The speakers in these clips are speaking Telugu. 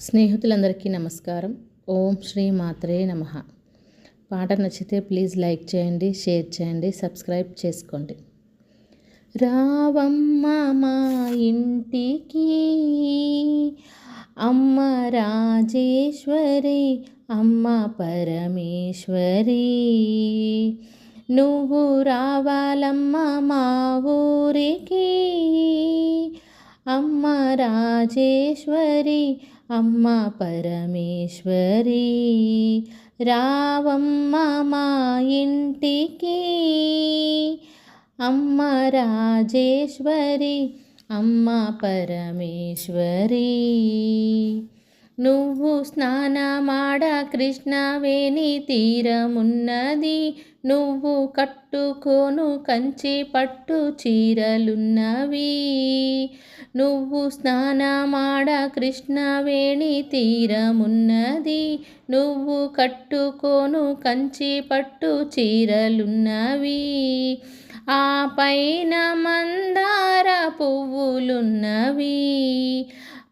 స్నేహితులందరికీ నమస్కారం. ఓం శ్రీ మాత్రే నమ. పాట నచ్చితే ప్లీజ్ లైక్ చేయండి షేర్ చేయండి సబ్స్క్రైబ్ చేసుకోండి. రావమ్మ మా ఇంటికి అమ్మ రాజేశ్వరి అమ్మ పరమేశ్వరి. నువ్వు రావాలమ్మ మా ఊరికి అమ్మ రాజేశ్వరి అమ్మ పరమేశ్వరి రావమ్మ మా ఇంటికి. అమ్మ రాజేశ్వరి అమ్మ పరమేశ్వరి. నువ్వు స్నానమాడ కృష్ణవేణి తీరమున్నది నువ్వు కట్టుకోను కంచి పట్టు చీరలున్నవి. నువ్వు స్నానమాడ కృష్ణవేణి తీరమున్నది. నువ్వు కట్టుకోను కంచి పట్టు చీరలున్నవి. ఆ పైన మందార పువ్వులున్నవి.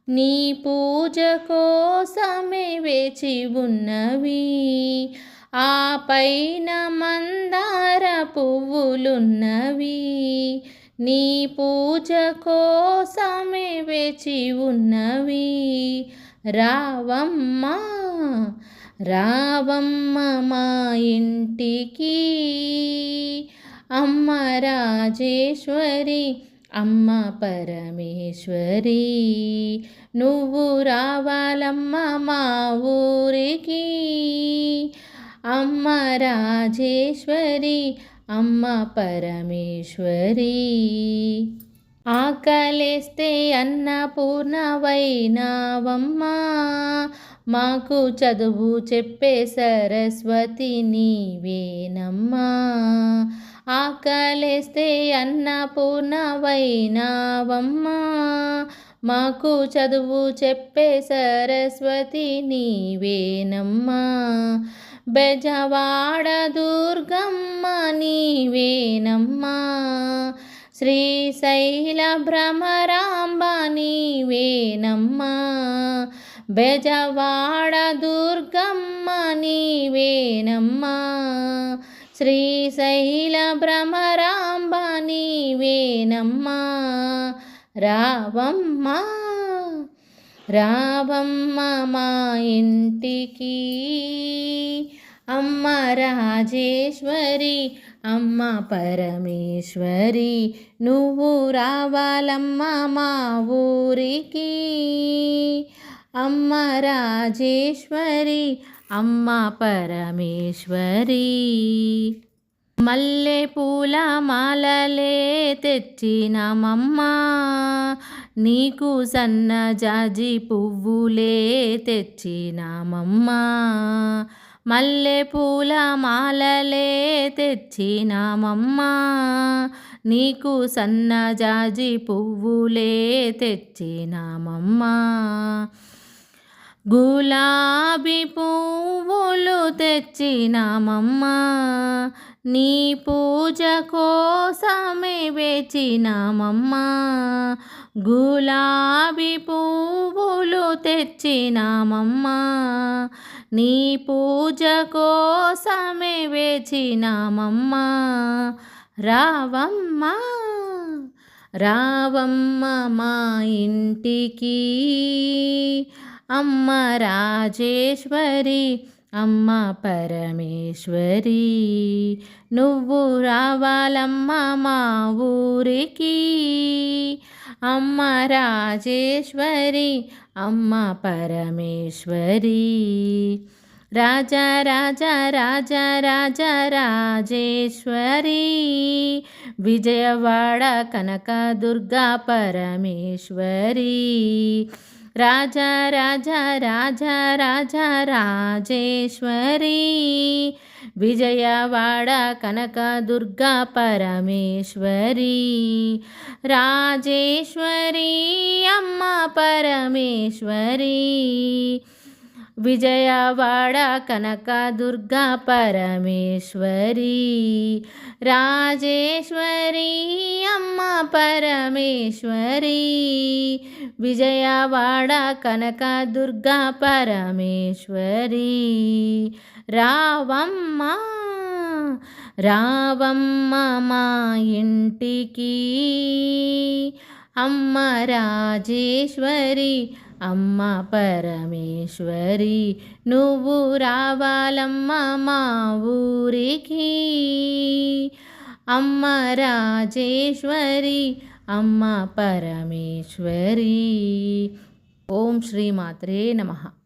నీ పూజ కోసమే వేచి ఉన్నవి. ఆ పైన మందార పువ్వులున్నవి నీ పూజ కోసమే వేచి ఉన్నవి. రావమ్మ రావమ్మ మా ఇంటికి. అమ్మ రాజేశ్వరి అమ్మ పరమేశ్వరి. నువ్వు రావాలమ్మ మా ఊరికి. అమ్మ రాజేశ్వరి అమ్మ పరమేశ్వరి. ఆకలేస్తే అన్నపూర్ణవైనావమ్మ మాకు చదువు చెప్పే సరస్వతి నీవేనమ్మా. ఆకలేస్తే అన్నపూర్ణవైనావమ్మ మాకు చదువు చెప్పే సరస్వతి నీవేనమ్మా. బెజవాడ దుర్గమ్మ నీవేనమ్మా. శ్రీశైల భ్రమరాంబ నీవేనమ్మా. బెజవాడ దుర్గమ్మ నీవేనమ్మా. శ్రీశైల భ్రమరాంబ నీవేనమ్మా. రావమ్మా. రావమ్మ మా ఇంటికి. అమ్మ రాజేశ్వరి అమ్మ పరమేశ్వరి నువ్వు రావాలమ్మ మా ఊరికి. అమ్మ రాజేశ్వరి అమ్మ పరమేశ్వరి. మల్లె పూల మాలలే తెచ్చినామమ్మ. నీకు సన్న జాజి పువ్వులే తెచ్చినామమ్మా. మల్లె పూల మాలలే తెచ్చినామమ్మా. నీకు సన్న జాజి పువ్వులే తెచ్చినామమ్మా. గులాబీ పువ్వులు తెచ్చినామమ్మా. నీ పూజ కోసమే వేచినామమ్మా. గులాబీ పువ్వులు తెచ్చినామమ్మ. నీ పూజ కోసమే వేచినామమ్మ. రావమ్మ రావమ్మ మా ఇంటికి. అమ్మ రాజేశ్వరి అమ్మ పరమేశ్వరి. నువ్వు రావాలమ్మ మా ఊరికి. అమ్మ రాజేశ్వరి అమ్మ పరమేశ్వరి. రాజా రాజా రాజా రాజా రాజేశ్వరి. విజయవాడ కనకదుర్గా పరమేశ్వరి. రాజా రాజా రాజా రాజా రాజేశ్వరి. విజయవాడ కనక దుర్గా పరమేశ్వరి. రాజేశ్వరి అమ్మ పరమేశ్వరి. విజయవాడ కనక దుర్గా పరమేశ్వరి. రాజేశ్వరి అమ్మ పరమేశ్వరి. విజయవాడ కనక దుర్గా పరమేశ్వరి. రావమ్మ రావమ్మ మా ఇంటికి. అమ్మ రాజేశ్వరి అమ్మ పరమేశ్వరి నువ్వు రావాలమ్మ మా ఊరికి. అమ్మ రాజేశ్వరి అమ్మ పరమేశ్వరి. ఓం శ్రీ మాత్రే నమః.